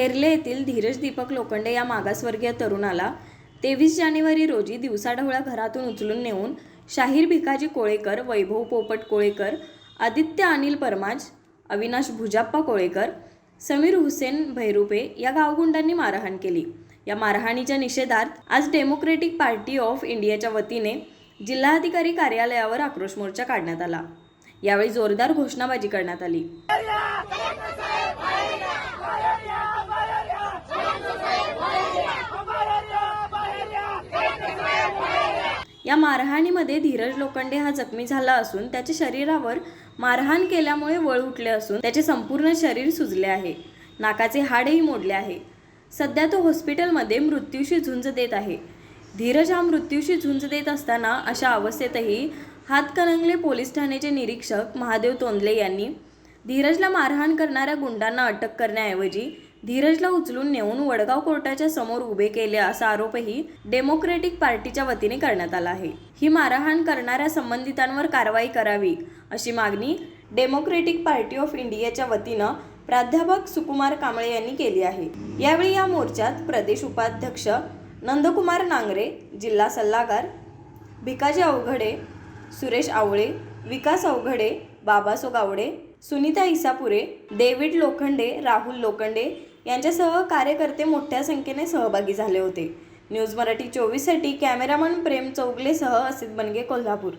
हेरले येथील धीरज दीपक लोखंडे या मागासवर्गीय तरुणाला तेवीस जानेवारी रोजी दिवसाढवळा घरातून उचलून नेऊन शाहीर भिकाजी कोळेकर वैभव पोपट कोळेकर आदित्य अनिल परमाज अविनाश भुजाप्पा कोळेकर समीर हुसेन भैरुपे या गावगुंडांनी मारहाण केली. या मारहाणीच्या निषेधार्थ आज डेमोक्रेटिक पार्टी ऑफ इंडियाच्या वतीने जिल्हाधिकारी कार्यालयावर आक्रोश मोर्चा काढण्यात आला. यावेळी जोरदार घोषणाबाजी करण्यात आली. या मारहाणीमध्ये धीरज लोखंडे हा जखमी झाला असून त्याच्या शरीरावर मारहाण केल्यामुळे वळ उठले असून त्याचे संपूर्ण शरीर सुजले आहे. नाकाचे हाडही मोडले आहे. सध्या तो हॉस्पिटलमध्ये मृत्यूशी झुंज देत आहे. धीरज हा मृत्यूशी झुंज देत असताना अशा अवस्थेतही हातकणंगले पोलीस ठाण्याचे निरीक्षक महादेव तोंदले यांनी धीरजला मारहाण करणाऱ्या गुंडांना अटक करण्याऐवजी धीरजला उचलून नेऊन वडगाव कोर्टाच्या समोर उभे केले असा आरोपही डेमोक्रेटिक पार्टीच्या वतीने करण्यात आला आहे. ही मारहाण करणाऱ्या संबंधितांवर कारवाई करावी अशी मागणी डेमोक्रेटिक पार्टी ऑफ इंडियाच्या वतीनं प्राध्यापक सुकुमार कांबळे यांनी केली आहे. यावेळी या मोर्चात प्रदेश उपाध्यक्ष नंदकुमार नांगरे जिल्हा सल्लागार भिकाजी अवघडे सुरेश आवळे विकास अवघडे बाबासो गावडे सुनीता इसापुरे डेव्हिड लोखंडे राहुल लोखंडे यांच्यासह कार्यकर्ते मोठ्या संख्येने सहभागी झाले होते. न्यूज मराठी चोवीससाठी कॅमेरामन प्रेम चौगलेसह असित बनगे कोल्हापूर.